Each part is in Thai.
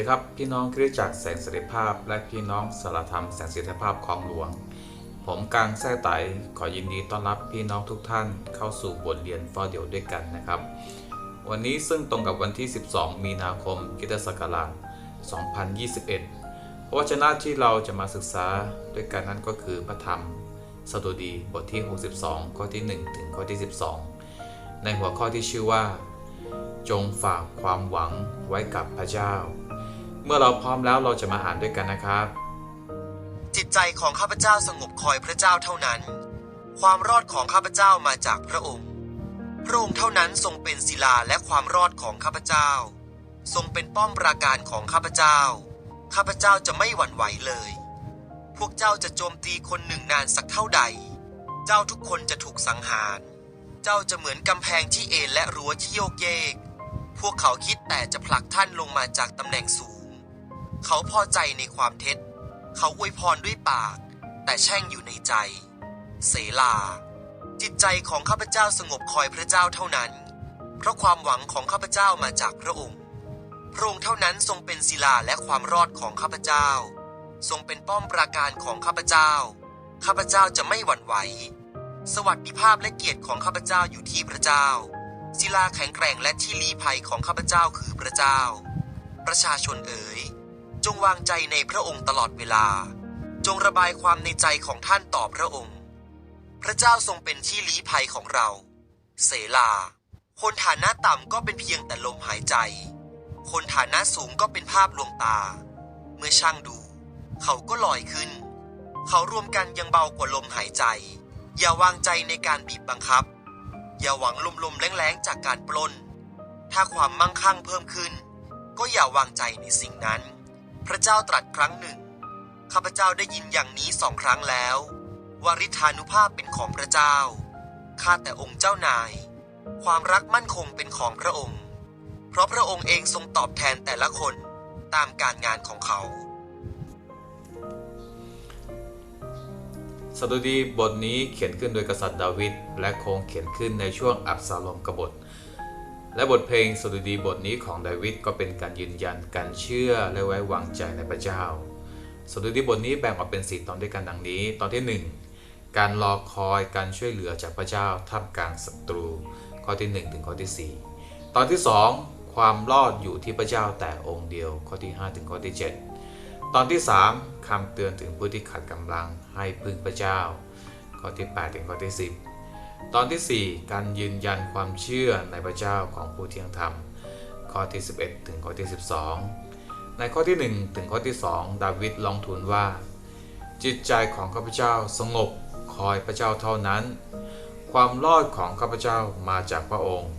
ดีครับพี่น้องคริสจักรแสงเสรีภาพ และพี่น้องสารธรรมแสงเสรีภาพของหลวง ผมกังแท้ไตขอยินดีต้อนรับพี่น้องทุกท่านเข้าสู่บทเรียนฟอเดียวด้วยกันนะครับ วันนี้ซึ่งตรงกับวันที่ 12 มีนาคมคริตศักราช2021 พระวจนะที่เราจะมาศึกษาด้วยกันนั้นก็คือพระธรรมสดุดีบทที่ 62 ข้อที่ 1 ถึงข้อที่ 12 ในหัวข้อที่ชื่อว่า จงฝากความหวังไว้กับพระเจ้า เมื่อเราพร้อมแล้วเราจะมาอ่านด้วยกันนะครับ จิตใจของข้าพเจ้าสงบคอยพระเจ้าเท่านั้น ความรอดของข้าพเจ้ามาจากพระองค์ พระองค์เท่านั้นทรงเป็นศิลาและความรอดของข้าพเจ้า ทรงเป็นป้อมปราการของข้าพเจ้า ข้าพเจ้าจะไม่หวั่นไหวเลย พวกเจ้าจะโจมตีคนหนึ่งนานสักเท่าใด เจ้าทุกคนจะถูกสังหาร เจ้าจะเหมือนกำแพงที่เอ็นและรั้วที่โยกเยก พวกเขาคิดแต่จะผลักท่านลงมาจากตำแหน่งสูง เขาพอใจในความเท็จ เขาอวยพรด้วยปาก แต่แช่งอยู่ในใจ เสลา จิตใจของข้าพเจ้าสงบคอยพระเจ้าเท่านั้น เพราะความหวังของข้าพเจ้ามาจากพระองค์ พระองค์เท่านั้นทรงเป็นศิลาและความรอดของข้าพเจ้า ทรงเป็นป้อมปราการของข้าพเจ้า ข้าพเจ้าจะไม่หวั่นไหว สวัสดิภาพและเกียรติของข้าพเจ้าอยู่ที่พระเจ้า ศิลาแข็งแกร่งและที่ลี้ภัยของข้าพเจ้าคือพระเจ้า ประชาชนเอ๋ย จงวางใจในพระองค์ตลอดเวลา จงระบายความในใจของท่านต่อพระองค์ พระเจ้าทรงเป็นที่ลี้ภัยของเรา เสลา คนฐานะต่ำก็เป็นเพียงแต่ลมหายใจ คนฐานะสูงก็เป็นภาพลวงตา เมื่อช่างดู เขาก็ลอยขึ้น เขารวมกันยังเบากว่าลมหายใจ อย่าวางใจในการบีบบังคับ อย่าหวังลมๆแรงๆจากการปล้น ถ้าความมั่งคั่งเพิ่มขึ้น ก็อย่าวางใจในสิ่งนั้น พระเจ้าตรัสครั้งหนึ่ง ข้าพเจ้าได้ยินอย่างนี้สองครั้งแล้ววาริธานุภาพเป็นของพระเจ้า ข้าแต่องค์เจ้านาย ความรักมั่นคงเป็นของพระองค์ เพราะพระองค์เองทรงตอบแทนแต่ละคนตามการงานของเขา สดุดีบทนี้เขียนขึ้นโดยกษัตริย์ดาวิดและคงเขียนขึ้นในช่วงอับซาโลมกบฏ และบทเพลงสดุดีบทนี้ของดาวิดก็เป็นการยืนยันการเชื่อและไว้วางใจในพระเจ้า สดุดีบทนี้แบ่งออกเป็นสี่ตอนด้วยกันดังนี้ ตอนที่หนึ่งการรอคอยการช่วยเหลือจากพระเจ้าท่ามกลางศัตรู ข้อที่ 1 ถึงข้อที่ 4 ตอนที่ 2 ความรอดอยู่ที่พระเจ้าแต่องค์เดียว ข้อที่ 5 ถึงข้อที่ 7 ตอนที่ 3คำเตือนถึงผู้ที่ขัดกำลังให้พึ่งพระเจ้า ข้อที่ 8 ถึงข้อที่ 10 ตอนที่ 4 การยืนยันความเชื่อในพระเจ้าของผู้เที่ยงธรรม ข้อที่ 11 ถึงข้อที่ 12 ในข้อที่ 1 ถึงข้อที่ 2 ดาวิดลองทูลว่า จิตใจของข้าพเจ้าสงบคอยพระเจ้าเท่านั้น ความรอดของข้าพเจ้ามาจากพระองค์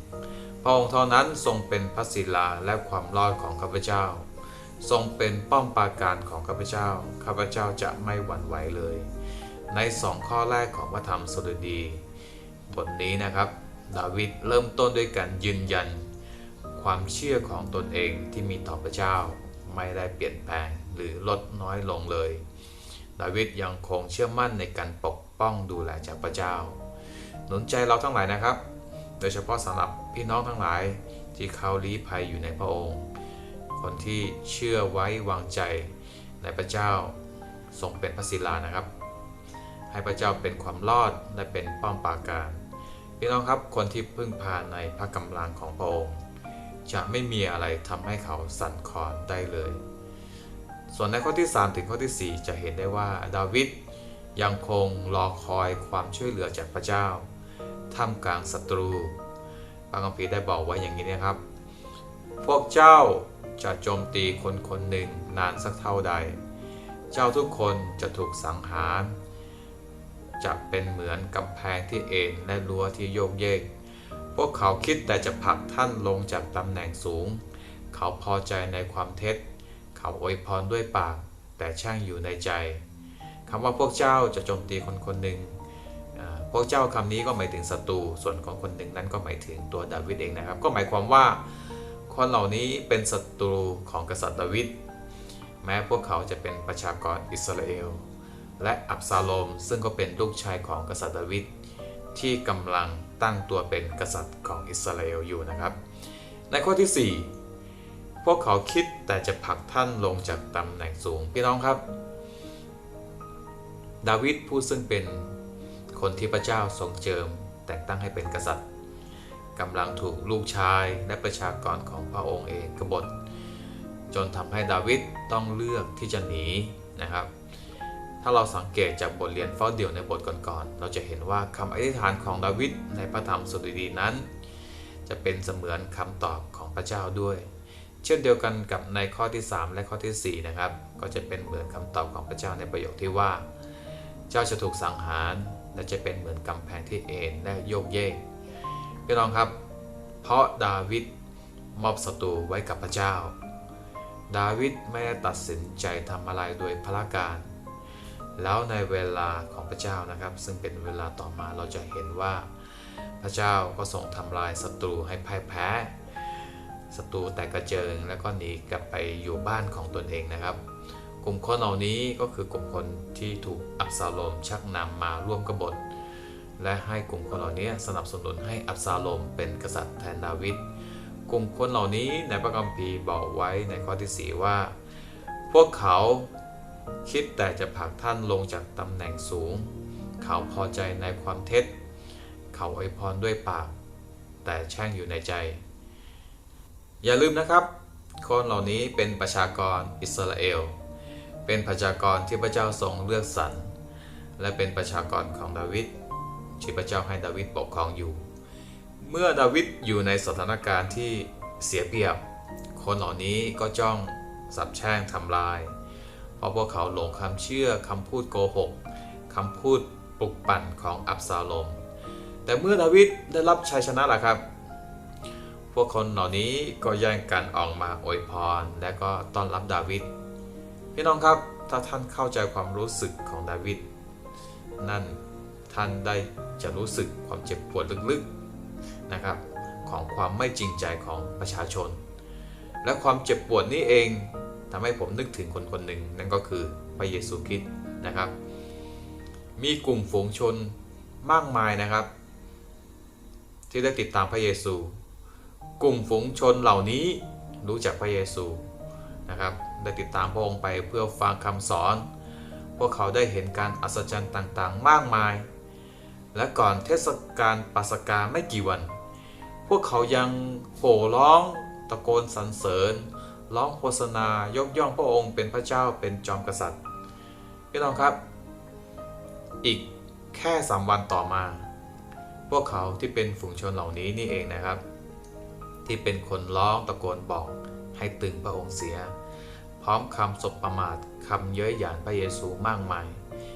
พระองค์เท่านั้นทรงเป็นพระศิลาและความรอดของข้าพเจ้า ทรงเป็นป้อมปราการของข้าพเจ้า ข้าพเจ้าจะไม่หวั่นไหวเลย ในสองข้อแรกของพระธรรมสดุดี บทนี้นะครับ ดาวิดเริ่มต้นด้วยการยืนยัน ความเชื่อของตนเองที่มีต่อพระเจ้า ไม่ได้เปลี่ยนแปลงหรือลดน้อยลงเลย ดาวิดยังคงเชื่อมั่นในการปกป้องดูแลจากพระเจ้า หนุนใจเราทั้งหลายนะครับ โดยเฉพาะสำหรับพี่น้องทั้งหลายที่เขาลี้ภัยอยู่ในพระองค์ คนที่เชื่อไว้วางใจในพระเจ้าทรงเป็นพระศิลานะครับ ให้พระเจ้าเป็นความรอดและเป็นป้อมปราการ พี่น้องครับคนที่พึ่งพาในพระกำลังของพระองค์ จะไม่มีอะไรทำให้เขาสั่นคลอนได้เลย ส่วนในข้อที่ 3 ถึงข้อที่ 4 จะเห็นได้ว่าดาวิดยังคงรอคอยความช่วยเหลือจากพระเจ้า ท่ามกลางศัตรู พระคัมภีร์ได้บอกไว้อย่างนี้นะครับ พวกเจ้าจะโจมตีคนคนหนึ่งนานสักเท่าใด เจ้าทุกคนจะถูกสังหาร จะเป็นเหมือนกำแพงที่เอ็นและรั้วที่โยกเยก พวกเขาคิดแต่จะผลักท่านลงจากตำแหน่งสูง เขาพอใจในความเท็จ เขาอวยพรด้วยปาก แต่ช่างอยู่ในใจคำว่าพวกเจ้าจะโจมตีคนคนหนึ่งพวกเจ้าคำนี้ก็หมายถึงศัตรูส่วนของคนหนึ่งนั้นก็หมายถึงตัวดาวิดเองนะครับ ก็หมายความว่าคนเหล่านี้เป็นศัตรูของกษัตริย์ดาวิดแม้พวกเขาจะเป็นประชากรอิสราเอล และอับซาโลมซึ่งก็เป็นลูกชายของกษัตริย์ดาวิดที่กำลังตั้งตัวเป็นกษัตริย์ของอิสราเอลอยู่นะครับ ในข้อที่ 4 พวกเขาคิดแต่จะผลักท่านลงจากตำแหน่งสูงพี่น้องครับ ดาวิดผู้ซึ่งเป็นคนที่พระเจ้าทรงเจิม แต่งตั้งให้เป็นกษัตริย์กำลังถูกลูกชายและประชากรของพระองค์เองกบฏ จนทำให้ดาวิดต้องเลือกที่จะหนีนะครับ ถ้าเราสังเกตจากบทเรียนเฝ้าเดี่ยวในบทก่อนๆ เราจะเห็นว่าคำอธิษฐานของดาวิดในพระธรรมสดุดีนั้น จะเป็นเสมือนคำตอบของพระเจ้าด้วย เช่นเดียวกันกับในข้อที่ 3 และข้อที่ 4 นะครับ ก็จะเป็นเหมือนคำตอบของพระเจ้าในประโยคที่ว่า เจ้าจะถูกสังหาร และจะเป็นเหมือนกำแพงที่เอ็นและโยกเยกพี่น้องครับ เพราะดาวิดมอบศัตรูไว้กับพระเจ้า ดาวิดไม่ได้ตัดสินใจทำอะไรโดยพละการ แล้วในเวลาของพระเจ้านะครับ ซึ่งเป็นเวลาต่อมาเราจะเห็นว่าพระเจ้าก็ทรงทำลายศัตรูให้พ่ายแพ้ศัตรูแตกกระเจิงแล้วก็หนีกลับไปอยู่บ้านของตนเองนะครับ กลุ่มคนเหล่านี้ก็คือกลุ่มคนที่ถูกอับซาโลมชักนำมาร่วมกบฏ และให้กลุ่มคนเหล่านี้สนับสนุนให้อับซาโลมเป็นกษัตริย์แทนดาวิดกลุ่มคนเหล่านี้ในพระคัมภีร์บอกไว้ในข้อที่ 4 ว่า พวกเขา คิดแต่จะผลักท่านลงจากตำแหน่งสูง เขาพอใจในความเท็จ เขาอวยพรด้วยปาก แต่แช่งอยู่ในใจ อย่าลืมนะครับ คนเหล่านี้เป็นประชากรอิสราเอล เป็นประชากรที่พระเจ้าทรงเลือกสรร และเป็นประชากรของดาวิดที่พระเจ้าให้ดาวิดปกครองอยู่ เมื่อดาวิดอยู่ในสถานการณ์ที่เสียเปรียบ คนเหล่านี้ก็จ้องสับแช่งทำลาย เพราะพวกเขาหลงคำเชื่อคำพูดโกหกคำพูดปลุกปั่นของอับซาโลม แต่เมื่อดาวิดได้รับชัยชนะล่ะครับ พวกคนเหล่านี้ก็แย่งกันออกมาอวยพร และก็ต้อนรับดาวิดพี่น้องครับถ้าท่านเข้าใจความรู้สึกของดาวิดนั่นท่านได้จะรู้สึกความเจ็บปวดลึกๆนะครับ ของความไม่จริงใจของประชาชน และความเจ็บปวดนี้เอง ทำให้ผมนึกถึงคนคนหนึ่งนั่นก็คือพระเยซูคริสต์นะครับ มีกลุ่มฝูงชนมากมายนะครับ ที่ได้ติดตามพระเยซู กลุ่มฝูงชนเหล่านี้รู้จักพระเยซูนะครับได้ติดตามพระองค์ไปเพื่อฟังคำสอน พวกเขาได้เห็นการอัศจรรย์ต่างๆ มากมาย และก่อนเทศกาลปัสกาไม่กี่วัน พวกเขายังโห่ร้องตะโกนสรรเสริญ ร้องโฆษณายกย่องพระองค์เป็นพระเจ้าเป็นจอมกษัตริย์พี่น้องครับ อีกแค่สามวันต่อมา พวกเขาที่เป็นฝูงชนเหล่านี้นี่เองนะครับ ที่เป็นคนร้องตะโกนบอกให้ตึงพระองค์เสีย พร้อมคำสบประมาทคำเย้ยหยันพระเยซูมากมาย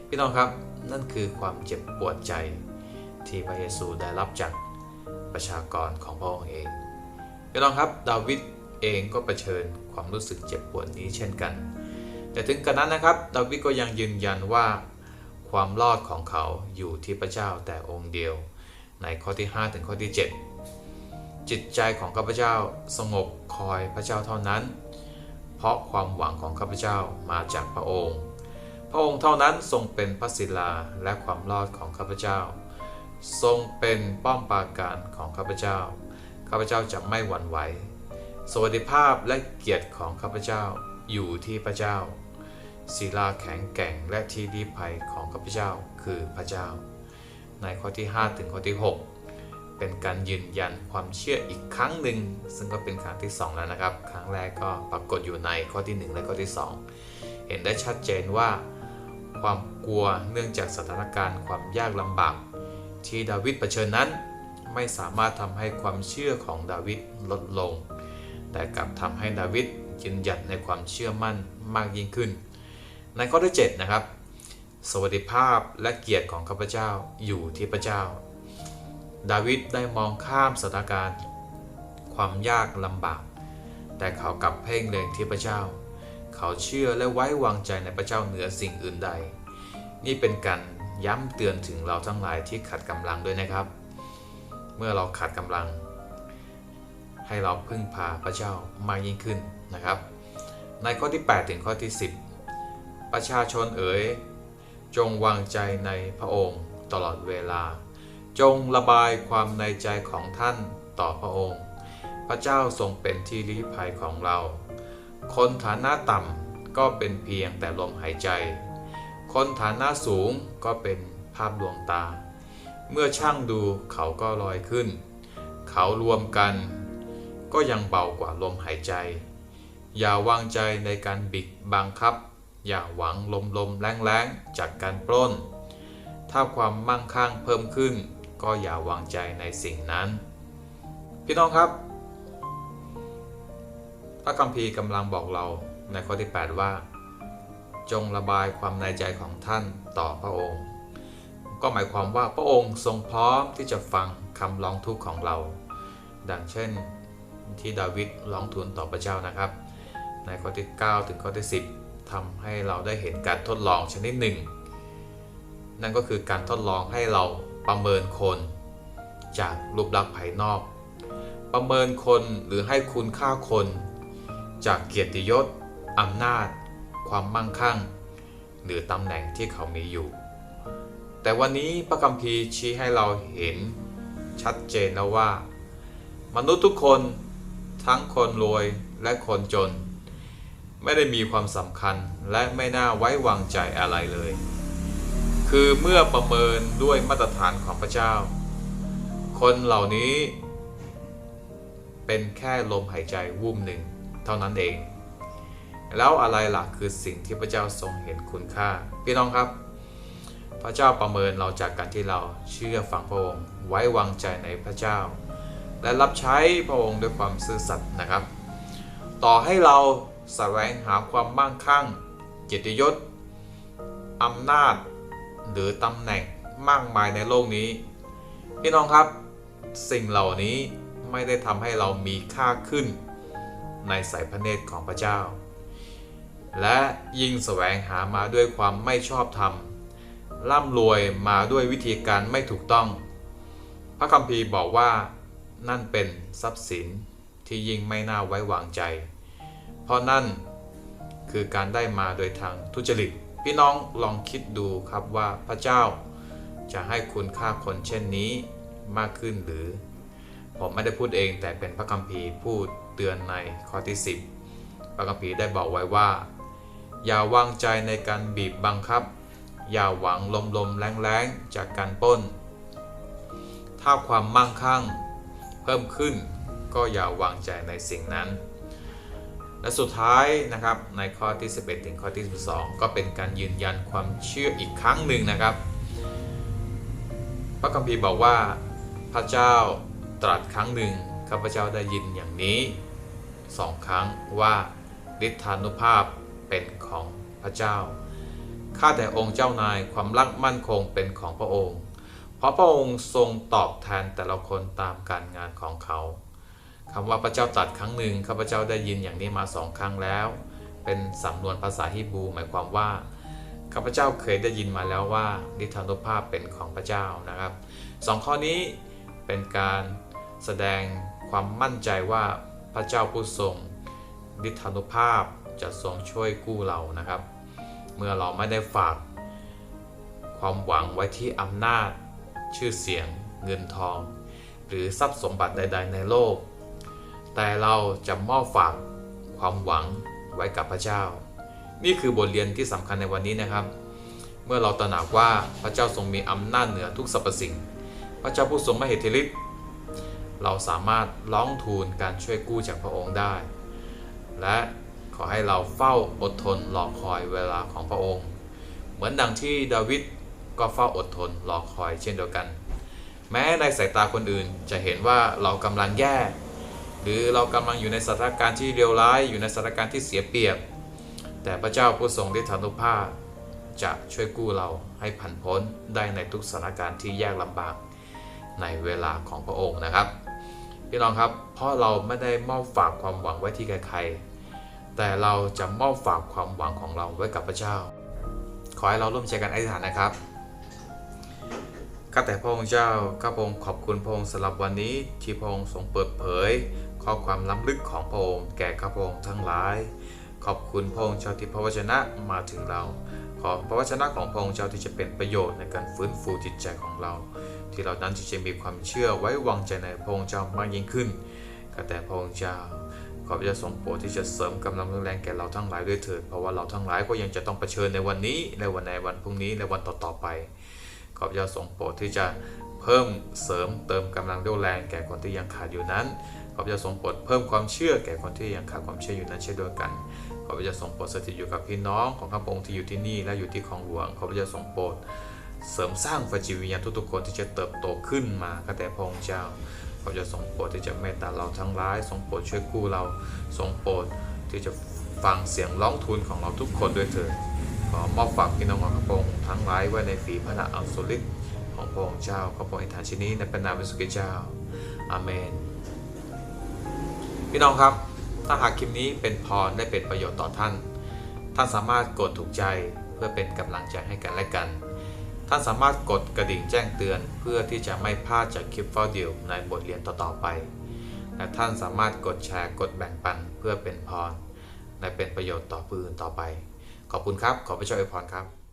พี่น้องครับนั่นคือความเจ็บปวดใจ ที่พระเยซูได้รับจากประชากรของพระองค์เองพี่น้องครับดาวิด เองก็เผชิญความรู้สึกเจ็บปวดนี้เช่นกัน แต่ถึงกระนั้นนะครับ ดาวิดก็ยังยืนยันว่า ความรอดของเขาอยู่ที่พระเจ้าแต่องค์เดียว ในข้อที่ 5 ถึงข้อที่ 7 จิตใจของข้าพเจ้าสงบคอยพระเจ้าเท่านั้น เพราะความหวังของข้าพเจ้ามาจากพระองค์ พระองค์เท่านั้นทรงเป็นพระศิลาและความรอดของข้าพเจ้า ทรงเป็นป้อมปราการของข้าพเจ้า ข้าพเจ้าจะไม่หวั่นไหว สวัสดิภาพและเกียรติของข้าพเจ้าอยู่ที่พระเจ้า ศิลาแข็งแกร่งและที่ดีภัยของข้าพเจ้าคือพระเจ้า ในข้อที่ 5 ถึงข้อที่ 6 เป็นการยืนยันความเชื่ออีกครั้งหนึ่ง ซึ่งก็เป็นครั้งที่ 2 แล้วนะครับ ครั้งแรกก็ปรากฏอยู่ในข้อที่ 1 และข้อที่ 2 เห็นได้ชัดเจนว่า ความกลัวเนื่องจากสถานการณ์ความยากลำบากที่ดาวิดเผชิญนั้น ไม่สามารถทำให้ความเชื่อของดาวิดลดลง แต่กลับทำให้ดาวิดยืนหยัดในความเชื่อมั่นมากยิ่งขึ้น ในข้อที่7นะครับ สวัสดิภาพและเกียรติของข้าพเจ้าอยู่ที่พระเจ้า ดาวิดได้มองข้ามสถานการณ์ ความยากลำบาก แต่เขากลับเพ่งเล็งที่พระเจ้า เขาเชื่อและไว้วางใจในพระเจ้าเหนือสิ่งอื่นใด นี่เป็นการย้ำเตือนถึงเราทั้งหลายที่ขัดกำลังด้วยนะครับ เมื่อเราขัดกำลัง ให้เราพึ่งพาพระเจ้ามากยิ่งขึ้นนะครับ ในข้อที่ 8 ถึงข้อที่ 10 ประชาชนเอ๋ยจงวางใจในพระองค์ตลอดเวลา จงระบายความในใจของท่านต่อพระองค์ พระเจ้าทรงเป็นที่ลี้ภัยของเรา คนฐานะต่ำก็เป็นเพียงแต่ลมหายใจ คนฐานะสูงก็เป็นภาพดวงตา เมื่อช่างดูเขาก็ลอยขึ้น เขารวมกัน ก็ยังเบากว่าลมหายใจ อย่าวางใจในการบิดบังคับ อย่าหวังลมลมแรงแรงๆจากการปล้น ถ้าความมั่งคั่งเพิ่มขึ้น ก็อย่าวางใจในสิ่งนั้น พี่น้องครับพระคัมภีร์กำลังบอกเราในข้อที่ 8 ว่า จงระบายความในใจของท่านต่อพระองค์ ก็หมายความว่าพระองค์ทรงพร้อมที่จะฟังคำร้องทุกข์ของเรา ดังเช่น ที่ดาวิดร้องทูลต่อพระเจ้านะครับ ในข้อที่ 9 ถึงข้อที่ 10ทำให้เราได้เห็นการทดลองชนิดหนึ่ง นั่นก็คือการทดลองให้เราประเมินคนจากรูปลักษณ์ภายนอก ประเมินคนหรือให้คุณค่าคน จากเกียรติยศอำนาจ ความมั่งคั่ง หรือตำแหน่งที่เขามีอยู่ แต่วันนี้พระคัมภีร์ชี้ให้เราเห็นชัดเจนแล้วว่า มนุษย์ทุกคน ทั้งคนรวยและคนจน ไม่ได้มีความสำคัญและไม่น่าไว้วางใจอะไรเลย คือเมื่อประเมินด้วยมาตรฐานของพระเจ้า คนเหล่านี้ เป็นแค่ลมหายใจวูบหนึ่ง เท่านั้นเอง แล้วอะไรล่ะคือสิ่งที่พระเจ้าทรงเห็นคุณค่า พี่น้องครับ พระเจ้าประเมินเราจากการที่เราเชื่อฟังพระองค์ไว้วางใจในพระเจ้า และรับใช้พระองค์ด้วยความซื่อสัตย์นะครับ ต่อให้เราแสวงหาความมั่งคั่งเกียรติยศอำนาจ หรือตำแหน่งมากมายในโลกนี้ พี่น้องครับ สิ่งเหล่านี้ไม่ได้ทำให้เรามีค่าขึ้น ในสายพระเนตรของพระเจ้า และยิ่งแสวงหามาด้วยความไม่ชอบธรรมร่ำรวยมาด้วยวิธีการไม่ถูกต้อง พระคัมภีร์บอกว่า นั่นเป็นทรัพย์สินที่ยิ่งไม่น่าไว้วางใจ เพราะนั่นคือการได้มาโดยทางทุจริต พี่น้องลองคิดดูครับว่าพระเจ้าจะให้คุณค่าคนเช่นนี้มากขึ้นหรือ ผมไม่ได้พูดเองแต่เป็นพระคัมภีร์พูดเตือนในข้อที่ 10 พระคัมภีร์ได้บอกไว้ว่า อย่าวางใจในการบีบบังคับ อย่าหวังลมลมๆแรงๆจากการป้น ถ้าความมั่งคั่ง เพิ่มขึ้น ก็อย่าวางใจในสิ่งนั้น และสุดท้ายนะครับในข้อที่ 11 ถึงข้อที่ 12 ก็เป็นการยืนยันความเชื่ออีกครั้งหนึ่งนะครับ พระคัมภีร์บอกว่าพระเจ้าตรัสครั้งหนึ่งข้าพเจ้าได้ยินอย่างนี้สองครั้งว่าฤทธานุภาพเป็นของพระเจ้าข้าแต่องค์เจ้านายความรักมั่นคงเป็นของพระองค์ เพราะพระองค์ทรงตอบแทนแต่ละคนตามการงานของเขาคำว่าพระเจ้าตรัสครั้งหนึ่งข้าพเจ้าได้ยินอย่างนี้มาสองครั้งแล้ว เป็นสำนวนภาษาฮีบรูหมายความว่าข้าพเจ้าเคยได้ยินมาแล้วว่าฤทธานุภาพเป็นของพระเจ้านะครับสองข้อนี้เป็นการแสดงความมั่นใจว่าพระเจ้าผู้ทรงฤทธานุภาพจะทรงช่วยกู้เรานะครับ เมื่อเราไม่ได้ฝากความหวังไว้ที่อำนาจ ชื่อเสียง เงินทอง หรือทรัพย์สมบัติใด ๆ ในโลก แต่เราจะมอบฝากความหวังไว้กับพระเจ้า นี่คือบทเรียนที่สำคัญในวันนี้นะครับ เมื่อเราตระหนักว่าพระเจ้าทรงมีอำนาจเหนือทุกสรรพสิ่ง พระเจ้าผู้ทรงมหิทธิฤทธิ์เราสามารถร้องทูลการช่วยกู้จากพระองค์ได้ และขอให้เราเฝ้าอดทนรอคอยเวลาของพระองค์ เหมือนดังที่ดาวิด ก็เฝ้าอดทนรอคอยเช่นเดียวกัน แม้ในสายตาคนอื่นจะเห็นว่าเรากำลังแย่ หรือเรากำลังอยู่ในสถานการณ์ที่เลวร้ายอยู่ในสถานการณ์ที่เสียเปรียบ แต่พระเจ้าผู้ทรงฤทธานุภาพจะช่วยกู้เราให้ผ่านพ้นได้ในทุกสถานการณ์ที่ยากลำบากในเวลาของพระองค์นะครับพี่น้องครับ เพราะเราไม่ได้มอบฝากความหวังไว้ที่ใครๆแต่เราจะมอบฝากความหวังของเราไว้กับพระเจ้า ขอให้เราร่วมใจกันอธิษฐานนะครับ ข้าแต่พระองค์เจ้า ข้าพระองค์ขอบคุณพระองค์สำหรับวันนี้ที่พระองค์ทรงเปิดเผย ข้อความล้ำลึกของพระองค์แก่ข้าพระองค์ทั้งหลาย ขอบคุณพระองค์เจ้าที่พระวจนะมาถึงเรา ขอพระวจนะของพระองค์เจ้าที่จะเป็นประโยชน์ในการฟื้นฟูจิตใจของเรา ที่เรานั้นจะมีความเชื่อไว้วางใจในพระองค์เจ้ามากยิ่งขึ้นข้าแต่พระองค์เจ้าขอพระเจ้าทรงโปรดที่จะเสริมกำลังแรงแก่เราทั้งหลายด้วยเถิด เพราะว่าเราทั้งหลายก็ยังจะต้องเผชิญในวันนี้ ในวันในวันพรุ่งนี้ ในวันต่อๆไป ขอพระเจ้าทรงโปรดที่จะเพิ่มเสริมเติมกำลังเรี่ยวแรงแก่คนที่ยังขาดอยู่นั้น ขอพระเจ้าทรงโปรดเพิ่มความเชื่อแก่คนที่ยังขาดความเชื่ออยู่นั้นเช่นเดียวกัน ขอพระเจ้าทรงโปรดสถิตอยู่กับพี่น้องของข้าพงค์ที่อยู่ที่นี่และอยู่ที่ของหลวง ขอพระเจ้าทรงโปรดเสริมสร้างไฟจิตวิญญาณทุกๆคนที่จะเติบโตขึ้นมาข้าแต่พระองค์เจ้าขอพระเจ้าทรงโปรดที่จะเมตตาเราทั้งหลายทรงโปรดช่วยกู้เราทรงโปรดที่จะฟังเสียงร้องทูลของเราทุกคนด้วยเถิด มอบฝากพี่น้องของข้าพระองค์ทั้งหลายไว้ในฝีพระนามอัลสุริตของพระองค์เจ้าข้าพระองค์อธิษฐานชินี้ในพระนามพระสุกิเจ้าอาเมน พี่น้องครับ ถ้าหากคลิปนี้เป็นพรได้เป็นประโยชน์ต่อท่าน ท่านสามารถกดถูกใจเพื่อเป็นกำลังใจให้กันและกัน ท่านสามารถกดกระดิ่งแจ้งเตือน เพื่อที่จะไม่พลาดจากคลิปฟอเดียวในบทเรียนต่อๆไป และท่านสามารถกดแชร์กดแบ่งปันเพื่อเป็นพรและเป็นประโยชน์ต่อผู้อื่นต่อไป ขอบคุณครับ ขอพระเจ้าอวยพรครับ